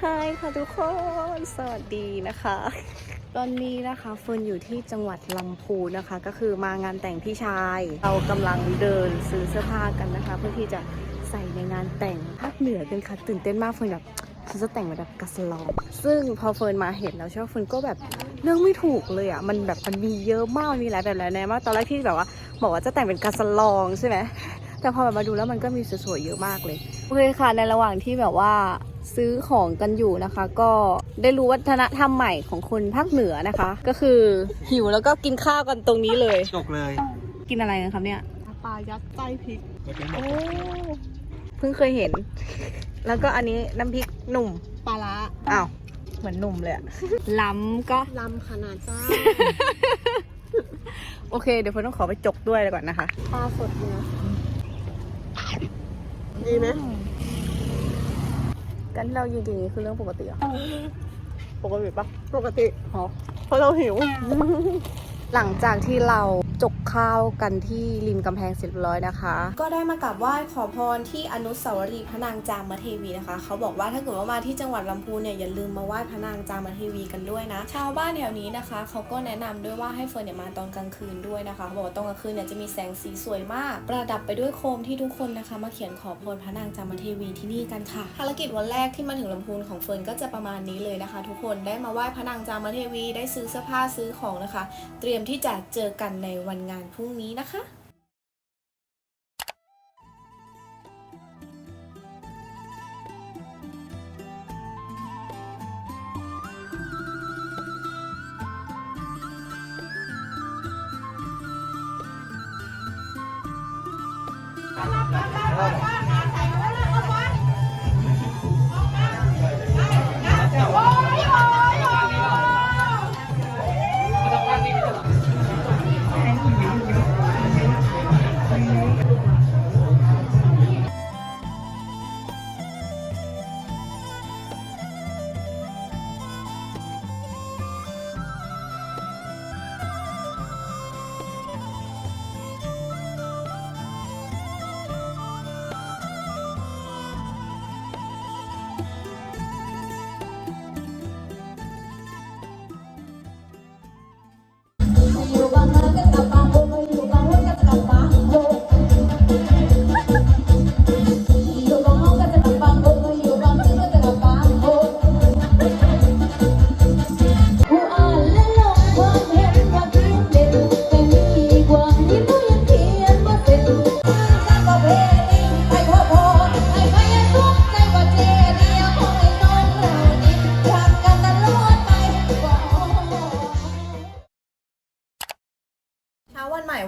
ฮายค่ะทุกคน สวัสดีนะคะ ตอนนี้นะคะเฟิร์นอยู่ที่จังหวัดลำพูนนะคะ ก็คือมางานแต่งพี่ชาย เรากำลังเดินซื้อเสื้อผ้ากันนะคะ เพื่อที่จะใส่ในงานแต่งภาคเหนือกันค่ะตื่นเต้นมากเฟิร์นแบบฉันจะแต่งแบบกัสลอง ซึ่งพอเฟิร์นมาเห็นแล้วใช่ไหมเฟิร์นก็แบบเรื่องไม่ถูกเลยอะ มันแบบมันมีเยอะมาก มันมีหลายแบบหลายแนวมาก ตอนแรกที่แบบว่าบอกว่าจะแต่งเป็นกัสลองใช่ไหม แต่พอแบบมาดูแล้วมันก็มีสวยๆเยอะมากเลย โอเคค่ะ ในระหว่างที่แบบว่า ซื้อของกันอยู่นะคะ ก็ได้รู้วัฒนธรรมใหม่ของคนภาคเหนือนะคะ ก็คือหิวแล้วก็กินข้าวกันตรงนี้เลย จกเลยกินอะไรกันครับเนี่ยปลายัดไส้พริกโอ้เพิ่งเคยเห็น แล้วก็อันนี้น้ำพริกหนุ่มปลาละอ้าวเหมือนหนุ่มเลยอะล้ำก็ลำขนาดจ้าโอเค เดี๋ยวเฟิร์นต้องขอไปจกด้วยก่อนนะคะ ปลาสดเนื้อดีไหม การที่เรายืนอย่างนี้คือเรื่องปกติเหรอปกติปะปกติอ๋อเพราะเราหิว หลังจากที่เรา จกข้าวกันที่ริมกำแพงเสร็จเรียบร้อยนะคะ ก็ได้มากราบไหว้ขอพรที่อนุสาวรีย์พระนางจามเทวีนะคะ เขาบอกว่าถ้าเกิดว่ามาที่จังหวัดลำพูนเนี่ยอย่าลืมมาไหว้พระนางจามเทวีกันด้วยนะ ชาวบ้านแถวนี้นะคะ เขาก็แนะนำด้วยว่าให้เฟิร์นเนี่ยมาตอนกลางคืนด้วยนะคะเขาบอกว่าตอนกลางคืนเนี่ยจะมีแสงสีสวยมาก ประดับไปด้วยโคมที่ทุกคนนะคะ มาเขียนขอพรพระนางจามเทวีที่นี่กันค่ะภารกิจวันแรกที่มาถึงลำพูนของเฟิร์นก็จะประมาณนี้เลยนะคะ ทุกคนได้มาไหว้พระนางจามเทวี ได้ซื้อเสื้อผ้าซื้อของนะคะ เตรียมที่จะเจอกันในวันงานพรุ่งนี้นะคะอยู่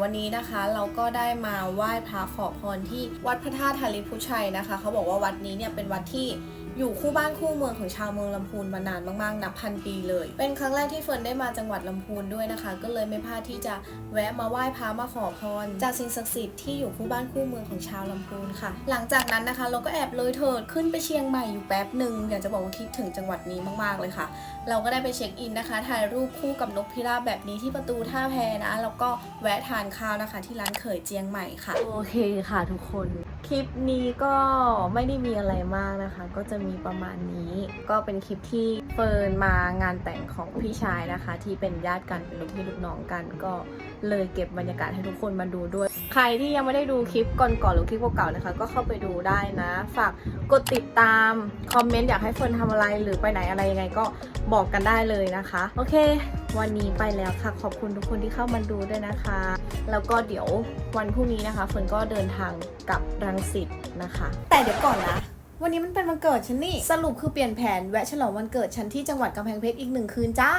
วันนนี้นะคะ เราก็ได้มาไหว้พระขอพรที่วัดพระธาตุธาริพุชัยนะคะ เขาบอกว่าวัดนี้เนี่ยเป็นวัดที่ อยู่คู่บ้านคู่เมืองของชาวเมืองลำพูนมานานมากๆนับพันปีเลย เป็นครั้งแรกที่เฟิร์นได้มาจังหวัดลำพูนด้วยนะคะ ก็เลยไม่พลาดที่จะแวะมาไหว้พระมาขอพร จากสิ่งศักดิ์สิทธิ์ที่อยู่คู่บ้านคู่เมืองของชาวลำพูนค่ะ หลังจากนั้นนะคะ เราก็แอบเลยเถิดขึ้นไปเชียงใหม่อยู่แป๊บหนึ่งอยากจะบอกว่าคิดถึงจังหวัดนี้มากๆเลยค่ะ เราก็ได้ไปเช็คอินนะคะ ถ่ายรูปคู่กับนกพิราบแบบนี้ที่ประตูท่าแพนะแล้วก็แวะทานข้าวนะคะ ที่ร้านเขยเจียงใหม่ค่ะ โอเคค่ะทุกคน คลิปนี้ก็ไม่ได้มีอะไรมากนะคะ ก็จะมีประมาณนี้ ก็เป็นคลิปที่เฟิร์นมางานแต่งของพี่ชายนะคะ ที่เป็นญาติกันเป็นลูกพี่ลูกน้องกัน ก็เลยเก็บบรรยากาศให้ทุกคนมาดูด้วย ใครที่ยังไม่ได้ดูคลิปก่อนๆหรือคลิปเก่าๆนะคะ ก็เข้าไปดูได้นะ ฝากกดติดตาม คอมเมนต์อยากให้เฟิร์นทำอะไรหรือไปไหนอะไรยังไงก็บอกกันได้เลยนะคะ โอเค วันนี้ไปแล้วค่ะ ขอบคุณทุกคนที่เข้ามาดูด้วยนะคะ แล้วก็เดี๋ยววันพรุ่งนี้นะคะเฟิร์นก็เดินทางกลับรังสิตนะคะ แต่เดี๋ยวก่อนนะวันนี้มันเป็นวันเกิดฉันนี่ สรุปคือเปลี่ยนแผนแวะฉลองวันเกิดฉันที่จังหวัดกำแพงเพชรอีกหนึ่งคืนจ้า